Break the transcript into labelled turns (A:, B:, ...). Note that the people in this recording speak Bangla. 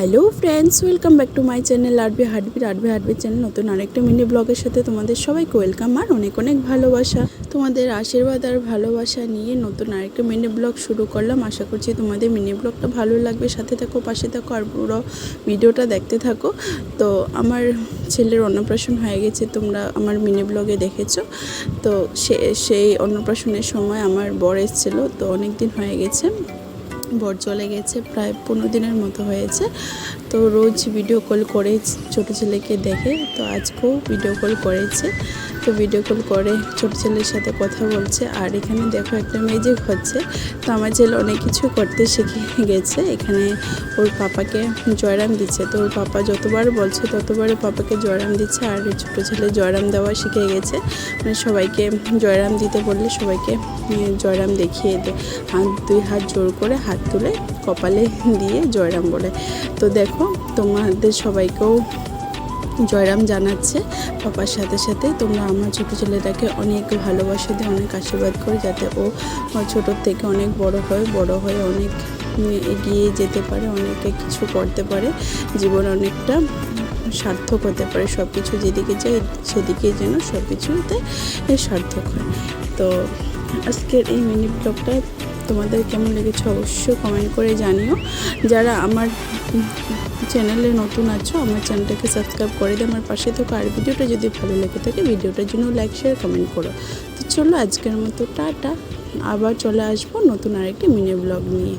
A: Hello friends welcome back to my channel আরবি হাটবির আরবি হাটবির চ্যানেল নতুন আরেকটা মিনি ব্লগের সাথে তোমাদের সবাইকে ওয়েলকাম আর অনেক অনেক ভালোবাসা। তোমাদের আশীর্বাদ আর ভালোবাসা নিয়ে নতুন আরেকটা মিনি ব্লগ শুরু করলাম। আশা করছি তোমাদের মিনি ব্লগটা ভালো লাগবে। সাথে থাকো, পাশে থাকো আর পুরো ভিডিওটা দেখতে থাকো। তো আমার ছেলের অন্নপ্রাশন হয়ে গেছে, তোমরা আমার মিনি ব্লগে দেখেছ। তো সেই অন্নপ্রাশনের সময় আমার বর এসেছিল, তো অনেক দিন হয়ে গেছে। বর চলে গেছে প্রায় পনেরো দিনের মতো হয়েছে। তো রোজ ভিডিও কল করে ছোটো ছেলেকে দেখে, তো আজকেও ভিডিও কল করেছে। তো ভিডিও কল করে ছোটো ছেলের সাথে কথা বলছে। আর এখানে দেখো একটা ম্যাজিক হচ্ছে তো আমার ছেলে অনেক কিছু করতে শিখে গেছে। এখানে ওর পাপাকে জয়রাম দিচ্ছে। তো ওর পাপা যতবার বলছে, ততবারই পাপাকে জয়রাম দিচ্ছে। আর ছোটো ছেলে জয়রাম দেওয়া শিখে গেছে। মানে সবাইকে জয়রাম দিতে বললে সবাইকে জয়রাম দেখিয়ে দেয় হাত, দুই হাত জোর করে হাত তুলে কপালে দিয়ে জয়রাম বলে। তো দেখো তোমাদের সবাইকেও জয়রাম জানাচ্ছে। পাপার সাথে সাথে তোমরা আমার ছোটো ছেলেটাকে অনেক ভালোবাসা দিয়ে অনেক আশীর্বাদ করে যাতে ও ছোটোর থেকে অনেক বড় হয়, বড় হয়ে অনেক এগিয়ে যেতে পারে, অনেকে কিছু করতে পারে, জীবন অনেকটা সার্থক হতে পারে। সব কিছু যেদিকে যায় সেদিকে যেন সব কিছুতে সার্থক হয়। তো আজকের এই মিনি ব্লগটা তোমাদের কেমন লেগেছে অবশ্যই কমেন্ট করে জানিও। যারা আমার চ্যানেলে নতুন আছো, আমার চ্যানেলটাকে সাবস্ক্রাইব করে দিয়ে আমার পাশে থাকো। আর ভিডিওটা যদি ভালো লেগে থাকে, ভিডিওটার জন্য লাইক শেয়ার কমেন্ট করো। তো চলো আজকের মতো, টাটা। আবার চলে আসব নতুন আরেকটি মিনি ব্লগ নিয়ে।